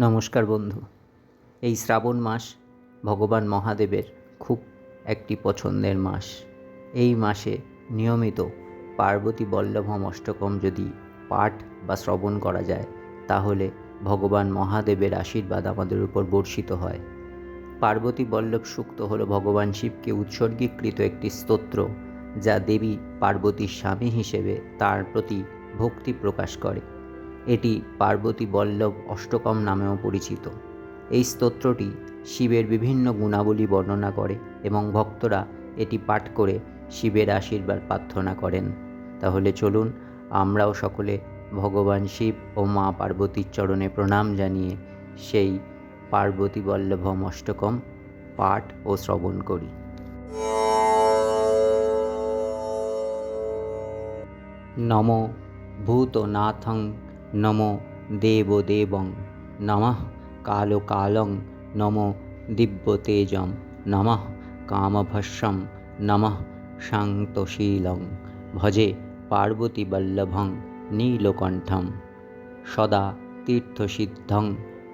নমস্কার বন্ধু। এই শ্রাবণ মাস ভগবান মহাদেবের খুব একটি পছন্দের মাস। এই মাসে নিয়মিত পার্বতী বল্লভম অষ্টকম যদি পাঠ বা শ্রবণ করা যায়, তাহলে ভগবান মহাদেবের আশীর্বাদ আমাদের উপর বর্ষিত হয়। পার্বতী বল্লভ সূক্ত হল ভগবান শিবকে উৎসর্গীকৃত একটি স্তোত্র, যা দেবী পার্বতীর স্বামী হিসেবে তার প্রতি ভক্তি প্রকাশ করে। এটি পার্বতী বল্লভ অষ্টকম নামেও পরিচিত। এই স্তোত্রটি শিবের বিভিন্ন গুণাবলী বর্ণনা করে এবং ভক্তরা এটি পাঠ করে শিবের আশীর্বাদ প্রার্থনা করেন। তাহলে চলুন আমরাও সকলে ভগবান শিব ও মা পার্বতীর চরণে প্রণাম জানিয়ে সেই পার্বতী বল্লভম অষ্টকম পাঠ ও শ্রবণ করি। নম ভূতনাথং নমো দেবদেবং নমঃ কালকালং নমো দিব্যতেজং নমঃ কামভস্যং নমঃ শান্তশীলং ভজে পার্বতীবল্লভং নীলকণ্ঠম সদা তীর্থসিদ্ধং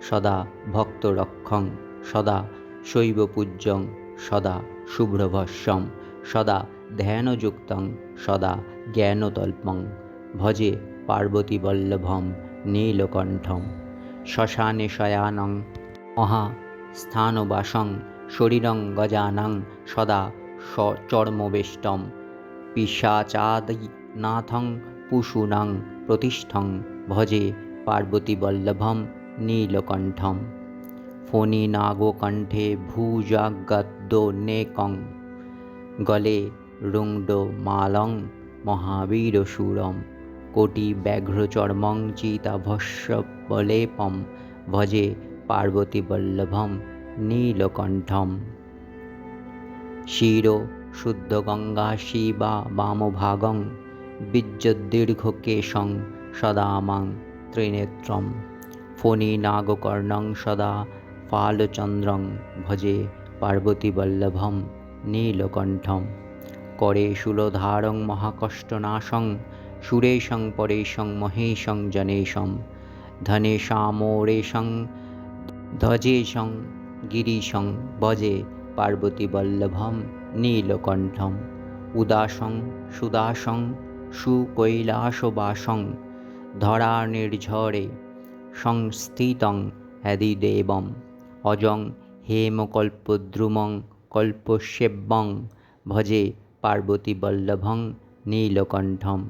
সদা ভক্তরক্ষং সদা শৈবপূজ্যং সদা শুভ্রভস্যং সদা ধ্যানযুক্তং সদা জ্ঞানতল্পং ভজে পার্বতীবল্লভম নীলকণ্ঠম। শ্মশানে শয়ানং মহাস্থানবাসং শরীরং গজানং, সদা চর্মবেষ্টম পিশাচাদিনাথং পুষুণং প্রতিষ্ঠং, ভজে পার্বতীবল্লভম নীলকণ্ঠম। ফণিনাগকণ্ঠে ভুজাগদ্যোন্নেকং গলে রুণ্ডমালং মহাবীরশূরম কোটি ব্যাঘ্রচর্মং চিতাভস্যবলেপম ভজে পার্বতীবল্লভম নীলকণ্ঠম। শির শুদ্ধগঙ্গা শিবা বামভাগং বীর্যদীর্ঘকেশং সদা মাং ত্রিনেত্রম ফণিনাগকর্ণং সদা ফালচন্দ্রং, ভজে পার্বতীবল্লভম নীলকণ্ঠম। করে শূলধারং মহাকষ্টনাশং সুরেশং পরেশং মহেশং জনেশং ধনেশামোরেশং ধ্বজেশং গিরিশং ভজে পার্বতীবল্লভম নীলকণ্ঠম, উদাসং সুদাসং সুকৈলাসবাসং ধরা নির্ঝরে সংস্থিতং হ্যাদিদেবম, অজং হেমকল্পদ্রুমং কল্পসেব্যং ভজে পার্বতীবল্লভং নীলকণ্ঠম।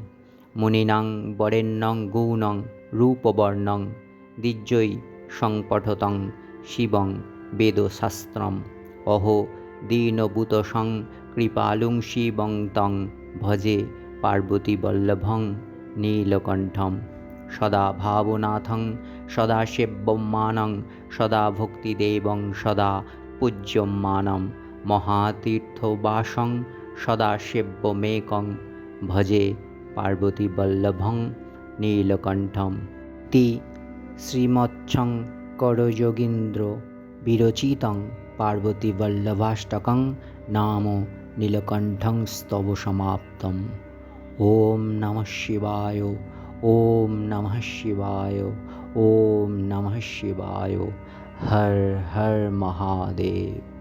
মুনিনাং বরেণ্যং গৌণং রূপবর্ণং দ্বিজৈ সংপঠতং শিবং বেদশাস্ত্রম। অহো দীনবুতসং কৃপালুং শিবং তং ভজে পার্বতীবল্লভং নীলকণ্ঠম। সদা ভাবনাথং, সদা সেব্যমানং সদা ভক্তিদেবং, সদা পূজ্যমানম মহাতীর্থবাসং, সদা সেব্যমেকং, ভজে পার্বতীবল্লভং নীলকণ্ঠম। তি শ্রীমচ্ছং করযোগীন্দ্র বিরচিতং পার্বতীবল্লভাষ্টকং নাম নীলকণ্ঠং স্তব সমাপ্তম। ওম নমঃ শিবায়, ওম নমঃ শিবায়, ওম নমঃ শিবায়। হর হর মহাদেব।